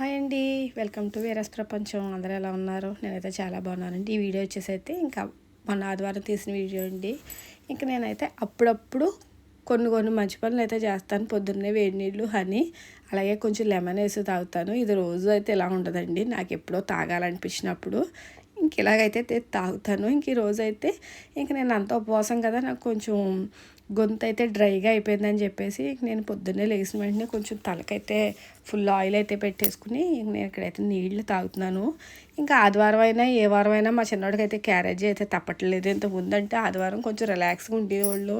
Hi అండి. Welcome to వీరస్ ప్రపంచం. అందరూ ఎలా ఉన్నారు? నేనైతే చాలా బాగున్నానండి. ఈ వీడియో వచ్చేసి అయితే ఇంకా మొన్న ఆదివారం తీసిన వీడియో అండి. ఇంకా నేనైతే అప్పుడప్పుడు కొన్ని కొన్ని మంచి పనులు అయితే చేస్తాను. పొద్దున్నే వేడి నీళ్ళు హనీ అలాగే కొంచెం లెమన్ వేసి తాగుతాను. ఇది రోజు అయితే ఇలా ఉండదండి. నాకు ఎప్పుడో తాగాలనిపించినప్పుడు ఇంక ఇలాగైతే తాగుతాను. ఇంక ఈ రోజు అయితే ఇంక నేను అంత ఉపవాసం కదా నాకు కొంచెం గొంతు అయితే డ్రైగా అయిపోయిందని చెప్పేసి నేను పొద్దున్నే లేచిన వెంటనే కొంచెం తలకైతే ఫుల్ ఆయిల్ అయితే పెట్టేసుకుని నేను ఇక్కడైతే నీళ్ళు తాగుతున్నాను. ఇంకా ఆదివారం అయినా ఏ వారం అయినా మా చిన్నవాడికి అయితే క్యారేజీ అయితే తప్పట్లేదు ఇంత ముందంటే ఆదివారం కొంచెం రిలాక్స్గా ఉండేవాళ్ళు.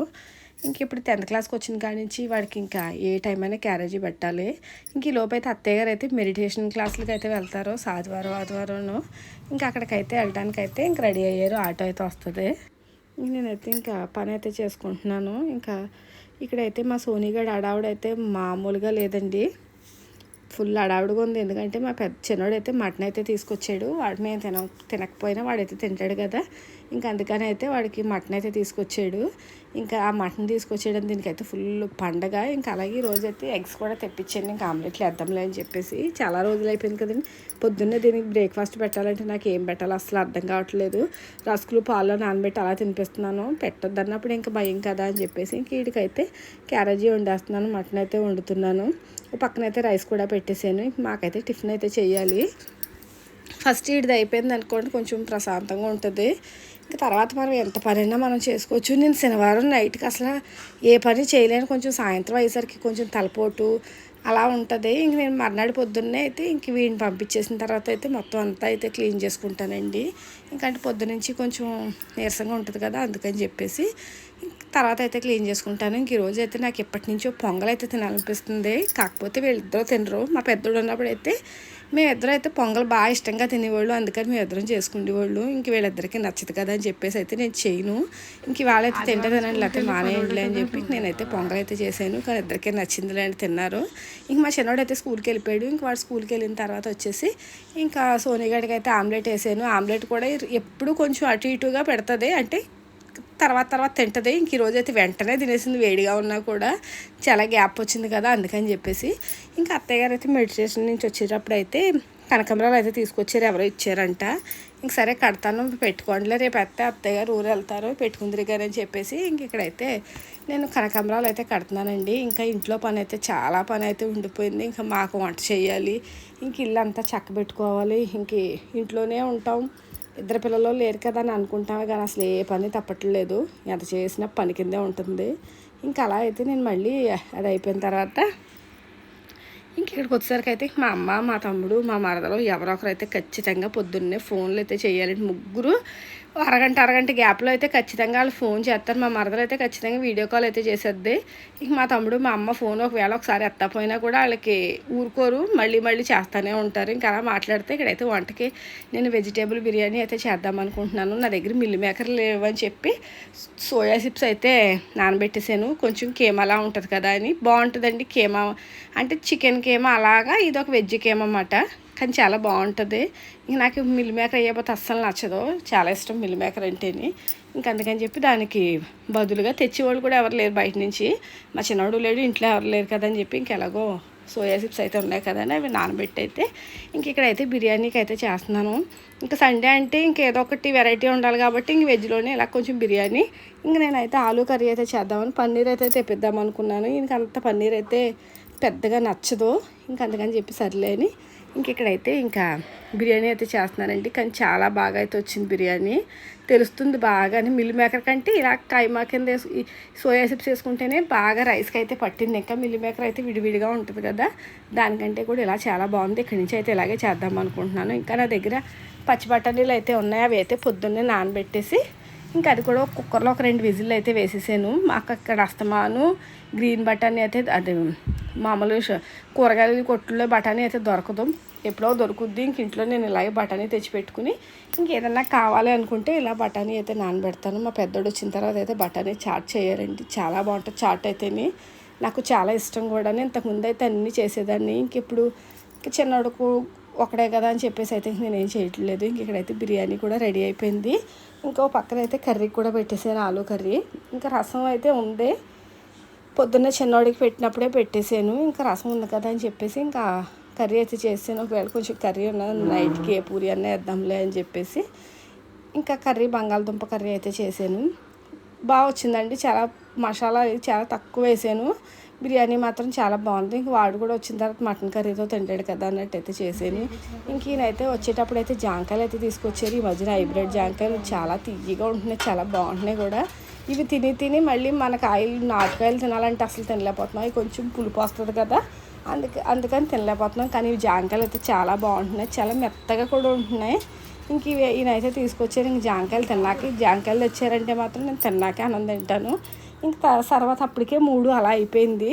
ఇంక ఇప్పుడు టెన్త్ క్లాస్కి వచ్చిన కాడి నుంచి వాడికి ఇంకా ఏ టైం అయినా క్యారేజీ పెట్టాలి. ఇంక ఈ లోపైతే అత్తయ్య గారు అయితే మెడిటేషన్ క్లాసులకి అయితే వెళ్తారు. ఆదివారం ఆదివారం ఇంకా అక్కడికైతే వెళ్ళడానికైతే ఇంక రెడీ అయ్యారు. ఆటో అయితే వస్తుంది. నేనైతే ఇంకా పని అయితే చేసుకుంటున్నాను. ఇంకా ఇక్కడైతే మా సోనీగాడు అడావుడైతే మామూలుగా లేదండి. ఫుల్ అడావుడిగా ఉంది. ఎందుకంటే మా పెద్ద చిన్నోడు అయితే మటన్ అయితే తీసుకొచ్చాడు. వాడు మేము తిన తినకపోయినా వాడైతే తింటాడు కదా. ఇంకా అందుకని అయితే వాడికి మటన్ అయితే తీసుకొచ్చాడు. ఇంకా ఆ మటన్ తీసుకొచ్చేయడం దీనికైతే ఫుల్ పండగ. ఇంకా అలాగే రోజు అయితే ఎగ్స్ కూడా తెప్పించాను. ఇంకా ఆమ్లెట్లు వేద్దాంలే అని చెప్పేసి. చాలా రోజులు అయిపోయింది కదండి. పొద్దున్నే దీనికి బ్రేక్ఫాస్ట్ పెట్టాలంటే నాకు ఏం పెట్టాలో అసలు అర్థం కావట్లేదు. రస్కులు పాలు నానబెట్టి అలా తినిపిస్తున్నాను. పెట్టొద్దన్నప్పుడు ఇంకా భయం కదా అని చెప్పేసి ఇంక వీడికైతే క్యారేజీ వండేస్తున్నాను. మటన్ అయితే వండుతున్నాను. పక్కన అయితే రైస్ కూడా పెట్టేశాను. ఇంక మాకైతే టిఫిన్ అయితే చేయాలి. ఫస్ట్ ఇది అయిపోయింది అనుకోండి కొంచెం ప్రశాంతంగా ఉంటుంది. ఇంకా తర్వాత మనం ఎంత పనైనా మనం చేసుకోవచ్చు. నేను శనివారం నైట్కి అసలు ఏ పని చేయలేను. కొంచెం సాయంత్రం అయ్యేసరికి కొంచెం తలపోటు అలా ఉంటుంది. ఇంక నేను మర్నాడు పొద్దున్నే అయితే ఇంక వీడిని పంపించేసిన తర్వాత అయితే మొత్తం అంతా అయితే క్లీన్ చేసుకుంటానండి. ఇంకంటే పొద్దునుంచి కొంచెం నీరసంగా ఉంటుంది కదా అందుకని చెప్పేసి తర్వాత అయితే క్లీన్ చేసుకుంటాను. ఇంక ఈరోజు అయితే నాకు ఎప్పటి నుంచో పొంగల్ అయితే తినాలనిపిస్తుంది. కాకపోతే వీళ్ళిద్దరూ తినరు. మా పెద్దోడు ఉన్నప్పుడు అయితే మేమిద్దరం అయితే పొంగల్ బాగా ఇష్టంగా తినేవాళ్ళు. అందుకని మేము ఇద్దరం చేసుకునేవాళ్ళు. ఇంక వీళ్ళిద్దరికి నచ్చదు కదా అని చెప్పేసి అయితే నేను చేయను. ఇంక వాళ్ళైతే తింటదేనండి లేకపోతే మానేయండిలే అని చెప్పి నేనైతే పొంగల్ అయితే చేశాను. కానీ ఇద్దరికీ నచ్చిందిలే అని తిన్నారు. ఇంక మా చిన్నోడు అయితే స్కూల్కి వెళ్ళిపోయాడు. ఇంక వాడు స్కూల్కి వెళ్ళిన తర్వాత వచ్చేసి ఇంకా సోనిగాడికి అయితే ఆమ్లెట్ వేసాను. ఆమ్లెట్ కూడా ఎప్పుడు కొంచెం అటు ఇటుగా పెడుతుంది. అంటే తర్వాత తర్వాత తింటుంది. ఇంక ఈరోజు అయితే వెంటనే తినేసింది వేడిగా ఉన్నా కూడా. చాలా గ్యాప్ వచ్చింది కదా అందుకని చెప్పేసి. ఇంకా అత్తయ్య గారు అయితే మెడిటేషన్ నుంచి వచ్చేటప్పుడు అయితే కనకంబరాలు అయితే తీసుకొచ్చారు ఎవరో ఇచ్చారంట. ఇంక సరే కడతాను పెట్టుకోండిలే రేపు అత్తే అత్తయ్య గారు ఊరు వెళ్తారు పెట్టుకుందరి గారు అని చెప్పేసి ఇంక ఇక్కడైతే నేను కనకాంబరాలు అయితే కడుతున్నానండి. ఇంకా ఇంట్లో పని అయితే చాలా పని అయితే ఉండిపోయింది. ఇంకా మాకు వంట చేయాలి ఇంక ఇల్లు అంతా చక్క పెట్టుకోవాలి ఇంక ఇంట్లోనే ఉంటాం. ఇద్దరు పిల్లలు లేరు కదా అని అనుకుంటామే కానీ అసలు ఏ పని తప్పట్లేదు. ఎంత చేసినా పని కిందే ఉంటుంది. ఇంకా అలా అయితే నేను మళ్ళీ అది అయిపోయిన తర్వాత ఇంక ఇక్కడికి వచ్చేసరికి అయితే మా అమ్మ మా తమ్ముడు మా మరదలు ఎవరో ఒకరు అయితే ఖచ్చితంగా పొద్దున్నే ఫోన్లు అయితే చేయాలంటే ముగ్గురు అరగంట అరగంట గ్యాప్లో అయితే ఖచ్చితంగా వాళ్ళు ఫోన్ చేస్తారు. మా మరదలు అయితే ఖచ్చితంగా వీడియో కాల్ అయితే చేసేద్ది. ఇక మా తమ్ముడు మా అమ్మ ఫోన్ ఒకవేళ ఒకసారి ఎత్తపోయినా కూడా వాళ్ళకి ఊరుకోరు. మళ్ళీ మళ్ళీ చేస్తూనే ఉంటారు. ఇంకా అలా మాట్లాడితే ఇక్కడైతే వంటకి నేను వెజిటేబుల్ బిర్యానీ అయితే చేద్దాం అనుకుంటున్నాను. నా దగ్గర మిల్ మేకర్ లేవని చెప్పి సోయా చిప్స్ అయితే నానబెట్టేసాను. కొంచెం కేమలా ఉంటుంది కదా అని. బాగుంటుందండి కేమా. అంటే చికెన్ కేమా అలాగా ఇది ఒక వెజ్ కేమ అన్నమాట. కానీ చాలా బాగుంటుంది. ఇంక నాకు మిల్ మేకర్ అయ్యేపోతే అస్సలు నచ్చదు. చాలా ఇష్టం మిల్ మేకర్ అంటేని. ఇంక అందుకని చెప్పి దానికి బదులుగా తెచ్చేవాళ్ళు కూడా ఎవరు లేరు బయట నుంచి. మా చిన్నవాడు లేడు ఇంట్లో ఎవరు లేరు కదా అని చెప్పి ఇంక ఎలాగో సోయా చిప్స్ అయితే ఉన్నాయి కదండి అవి నానబెట్టి అయితే ఇంక ఇక్కడైతే బిర్యానీకి అయితే చేస్తున్నాను. ఇంకా సండే అంటే ఇంకేదో ఒకటి వెరైటీ ఉండాలి కాబట్టి ఇంక వెజ్లోనే ఇలా కొంచెం బిర్యానీ. ఇంక నేనైతే ఆలూ కర్రీ అయితే చేద్దామని పన్నీర్ అయితే తెప్పిద్దాం అనుకున్నాను ఇంకంత పన్నీర్ అయితే పెద్దగా నచ్చదు. ఇంక అందుకని చెప్పి సర్లే ఇంకెక్కడైతే ఇక్కడైతే ఇంకా బిర్యానీ అయితే చేస్తున్నారండి. కానీ చాలా బాగా అయితే వచ్చింది బిర్యానీ. తెలుస్తుంది బాగానే మిల్ మేకర్ కంటే ఇలా కైమా కింద సోయా చిప్స్ వేసుకుంటేనే బాగా రైస్కి అయితే పట్టింది. ఇంకా మిల్ మేకర్ అయితే విడివిడిగా ఉంటుంది కదా. దానికంటే కూడా ఇలా చాలా బాగుంది. ఇక్కడి నుంచి అయితే ఇలాగే చేద్దాం అనుకుంటున్నాను. ఇంకా నా దగ్గర పచ్చి బఠానీలు అయితే ఉన్నాయి. అవి అయితే పొద్దున్నే నానబెట్టేసి ఇంకా అది కూడా ఒక కుక్కర్లో ఒక రెండు విజిల్ అయితే వేసేసాను. మాకు అక్కడ అస్తమాను గ్రీన్ బఠానీ అయితే అది మామూలు కూరగాయలు కొట్టులో కొట్టుల్లో బఠానీ అయితే దొరకదు. ఎప్పుడో దొరుకుద్ది. ఇంక ఇంట్లో నేను ఇలాగే బఠానీ తెచ్చిపెట్టుకుని ఇంకేదన్నా కావాలి అనుకుంటే ఇలా బఠానీ అయితే నానబెడతాను. మా పెద్దోడు వచ్చిన తర్వాత అయితే బఠానీ చాట్ చేయాలండి చాలా బాగుంటుంది చాట్ అయితేని. నాకు చాలా ఇష్టం కూడా. ఇంతకుముందు అయితే అన్నీ చేసేదాన్ని. ఇంక ఇప్పుడు ఇంక చిన్నోడుకు ఒకడే కదా అని చెప్పేసి అయితే నేను ఏం చేయట్లేదు. ఇంక ఇక్కడైతే బిర్యానీ కూడా రెడీ అయిపోయింది. ఇంకో పక్కన అయితే కర్రీ కూడా పెట్టేసాను ఆలు కర్రీ. ఇంకా రసం అయితే ఉంది పొద్దున్న చిన్నోడికి పెట్టినప్పుడే పెట్టేసాను ఇంకా రసం ఉంది కదా అని చెప్పేసి ఇంకా కర్రీ అయితే చేసాను ఒకవేళ కొంచెం కర్రీ ఉన్నది నైట్కి ఏ పూరి అన్న వేద్దాంలే అని చెప్పేసి ఇంకా కర్రీ బంగాళదుంప కర్రీ అయితే చేశాను. బాగా వచ్చిందండి. చాలా మసాలా చాలా తక్కువ వేసాను. బిర్యానీ మాత్రం చాలా బాగుంది. ఇంక వాడు కూడా వచ్చిన తర్వాత మటన్ కర్రీతో తింటాడు కదా అన్నట్టు అయితే చేసాను ఇంక ఈయనైతే వచ్చేటప్పుడు అయితే జాంకాయలు అయితే తీసుకొచ్చారు. ఈ మధ్యన హైబ్రిడ్ జాంకాయలు చాలా తీయగా ఉంటున్నాయి. చాలా బాగుంటున్నాయి కూడా. ఇవి తిని తిని మళ్ళీ మన కాయలు నాటుకాయలు తినాలంటే అసలు తినలేకపోతున్నాం. ఇవి కొంచెం పులుపు వస్తుంది కదా. అందుకే అందుకని తినలేకపోతున్నాం. కానీ ఇవి జాంకాయలు అయితే చాలా బాగుంటున్నాయి. చాలా మెత్తగా కూడా ఉంటున్నాయి. ఇంక ఇవి ఈయనైతే తీసుకొచ్చారు. ఇంక జాంకాయలు తిన్నాక జాంకాయలు తెచ్చారంటే మాత్రం నేను తిన్నాకే ఆనందం తింటాను. ఇంక తర్వాత అప్పటికే మూడు అలా అయిపోయింది.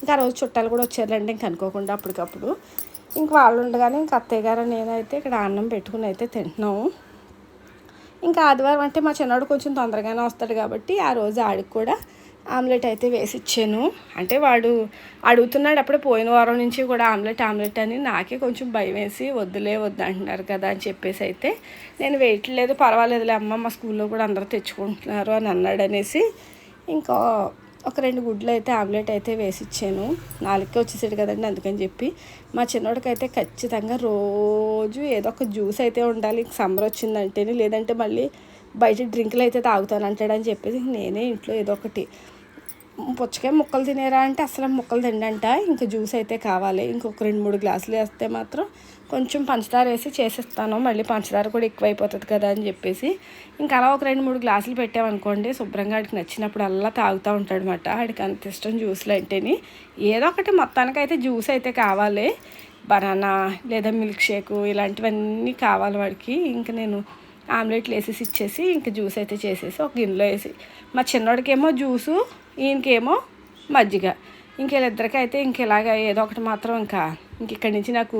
ఇంకా ఆ రోజు చుట్టాలు కూడా వచ్చారండి ఇంక అనుకోకుండా అప్పటికప్పుడు. ఇంక వాళ్ళు ఉండగానే ఇంక అత్తయ్య గారు నేనైతే ఇక్కడ అన్నం పెట్టుకుని అయితే తింటున్నాము. ఇంకా ఆదివారం అంటే మా చిన్నవాడు కొంచెం తొందరగానే వస్తాడు కాబట్టి ఆ రోజు ఆడికి కూడా ఆమ్లెట్ అయితే వేసి ఇచ్చాను. అంటే వాడు అడుగుతున్నాడు అప్పుడే పోయిన వారం నుంచి కూడా ఆమ్లెట్ ఆమ్లెట్ అని. నాకే కొంచెం భయం వేసి వద్దులే వద్దు అంటున్నారు కదా అని చెప్పేసి అయితే నేను వేయట్లేదు పర్వాలేదులే అమ్మ మా స్కూల్లో కూడా అందరూ తెచ్చుకుంటున్నారు అని అన్నాడు అనేసి ఇంకా ఒక రెండు గుడ్లు అయితే ఆమ్లెట్ అయితే వేసి ఇచ్చాను నాలుగుకే వచ్చేసాడు కదండి అందుకని చెప్పి. మా చిన్నోడికైతే ఖచ్చితంగా రోజు ఏదో ఒక జ్యూస్ అయితే ఉండాలి. సమ్మర్ వచ్చిందంటేనే లేదంటే మళ్ళీ బయట డ్రింకులు అయితే తాగుతాను అంటాడని చెప్పేసి నేనే ఇంట్లో ఏదో ఒకటి పుచ్చకాయ ముక్కలు తినేరా అంటే అసలు ముక్కలు తిండంట ఇంకా జ్యూస్ అయితే కావాలి. ఇంకొక రెండు మూడు గ్లాసులు వేస్తే మాత్రం కొంచెం పంచదార వేసి చేసేస్తాను. మళ్ళీ పంచదార కూడా ఎక్కువైపోతుంది కదా అని చెప్పేసి. ఇంకా అలా ఒక రెండు మూడు గ్లాసులు పెట్టామనుకోండి శుభ్రంగా ఆడికి నచ్చినప్పుడు అలా తాగుతూ ఉంటాడు అనమాట ఆడికి అంత ఇష్టం జ్యూస్లు అంటేని. ఏదో ఒకటి మొత్తానికి అయితే జ్యూస్ అయితే కావాలి. బనానా లేదా మిల్క్ షేక్ ఇలాంటివన్నీ కావాలి వాడికి. ఇంకా నేను ఆమ్లెట్లు వేసేసి ఇచ్చేసి ఇంకా జ్యూస్ అయితే చేసేసి ఒక గిన్నెలో వేసి. మా చిన్నోడికేమో జ్యూసు ఈయనకేమో మజ్జిగ. ఇంకెళ్ళిద్దరికీ అయితే ఇంకెలాగ ఏదో ఒకటి మాత్రం ఇంకా ఇంక ఇక్కడి నుంచి నాకు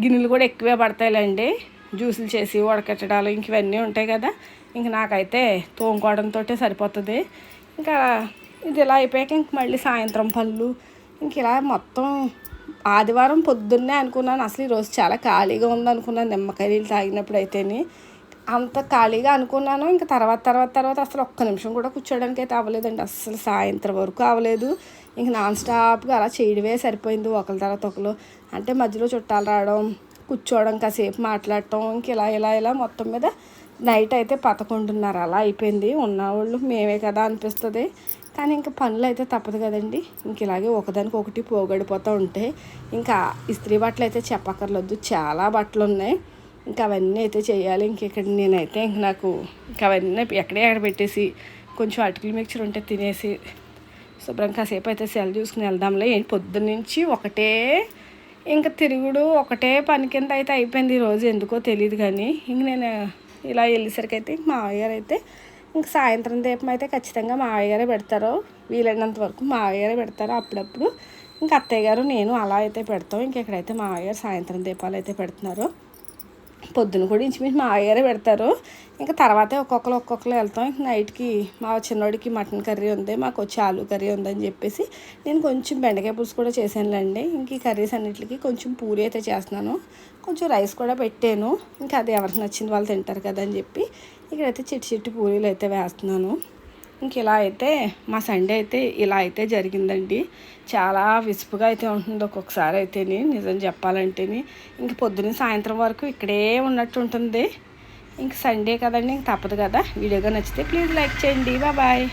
గిన్నెలు కూడా ఎక్కువే పడతాయిలేండి. జ్యూసులు చేసి ఉడకెట్టడాలు ఇంక ఇవన్నీ ఉంటాయి కదా. ఇంక నాకైతే తోముకోవడంతో సరిపోతుంది. ఇంకా ఇది ఇలా అయిపోయాక ఇంక మళ్ళీ సాయంత్రం పళ్ళు ఇంక ఇలా మొత్తం ఆదివారం పొద్దున్నే అనుకున్నాను. అసలు ఈరోజు చాలా ఖాళీగా ఉందనుకున్నాను. నిమ్మకాయలు తాగినప్పుడు అయితేనే. అంత ఖాళీగా అనుకున్నాను. ఇంకా తర్వాత తర్వాత తర్వాత అసలు ఒక్క నిమిషం కూడా కూర్చోడానికి అయితే అవ్వలేదండి. అసలు సాయంత్రం వరకు అవ్వలేదు. ఇంక నాన్ స్టాప్గా అలా చేయడమే సరిపోయింది. ఒకరి తర్వాత ఒకరు అంటే మధ్యలో చుట్టాలు రావడం కూర్చోవడం కాసేపు మాట్లాడటం ఇంక ఇలా ఇలా ఇలా మొత్తం మీద నైట్ అయితే పదకొండున్నర అలా అయిపోయింది. ఉన్నవాళ్ళు మేమే కదా అనిపిస్తుంది. కానీ ఇంకా పనులు అయితే తప్పదు కదండి. ఇంక ఇలాగే ఒకదానికి ఒకటి పోగడిపోతూ ఉంటే ఇంకా ఇస్త్రీ బట్టలు అయితే చెప్పక్కర్లేదు చాలా బట్టలు ఉన్నాయి ఇంకా అవన్నీ అయితే చేయాలి. ఇంక ఇక్కడ నేనైతే ఇంక నాకు ఇంకా అవన్నీ ఎక్కడే ఎక్కడ పెట్టేసి కొంచెం అటుకులు మిక్చర్ ఉంటే తినేసి శుభ్రం కాసేపు అయితే సెల్ చూసుకుని వెళ్దాంలే. పొద్దున్నుంచి ఒకటే ఇంకా తిరుగుడు ఒకటే పని కింద అయితే అయిపోయింది ఈరోజు ఎందుకో తెలియదు కానీ ఇంక నేను ఇలా వెళ్ళేసరికి అయితే మా అయ్యగారు అయితే ఇంక సాయంత్రం దీపం అయితే ఖచ్చితంగా మా అయ్యగారే పెడతారు. వీలైనంత వరకు మా అయ్యగారే పెడతారు. అప్పుడప్పుడు ఇంకా అత్తయ్య గారు నేను అలా అయితే పెడతాం. ఇంకెక్కడైతే మా అయ్యగారు సాయంత్రం దీపాలు అయితే పెడుతున్నారు. పొద్దున కూడా ఇంచుమించు మా అయ్యారే పెడతారు. ఇంకా తర్వాతే ఒక్కొక్కరు ఒక్కొక్కరు వెళ్తాం. ఇంక నైట్కి మా చిన్నోడికి మటన్ కర్రీ ఉంది మాకు వచ్చి ఆలు కర్రీ ఉందని చెప్పేసి నేను కొంచెం బెండకాయ పులుసు కూడా చేశానులేండి. ఇంక ఈ కర్రీస్ అన్నిటికి కొంచెం పూరి అయితే చేస్తున్నాను. కొంచెం రైస్ కూడా పెట్టాను. ఇంకా అది ఎవరికి నచ్చింది వాళ్ళు తింటారు కదా అని చెప్పి ఇక్కడైతే చిట్టి చిట్టి పూరీలు అయితే వేస్తున్నాను. ఇంక ఇలా అయితే మా సండే అయితే ఇలా అయితే జరిగిందండి. చాలా విసుపుగా అయితే ఉంటుంది ఒక్కొక్కసారి అయితేని నిజం చెప్పాలంటేని. ఇంక పొద్దున్న సాయంత్రం వరకు ఇక్కడే ఉన్నట్టు ఉంటుంది. ఇంక సండే కదండి ఇంక తప్పదు కదా. వీడియోగా నచ్చితే ప్లీజ్ లైక్ చేయండి. బాయ్.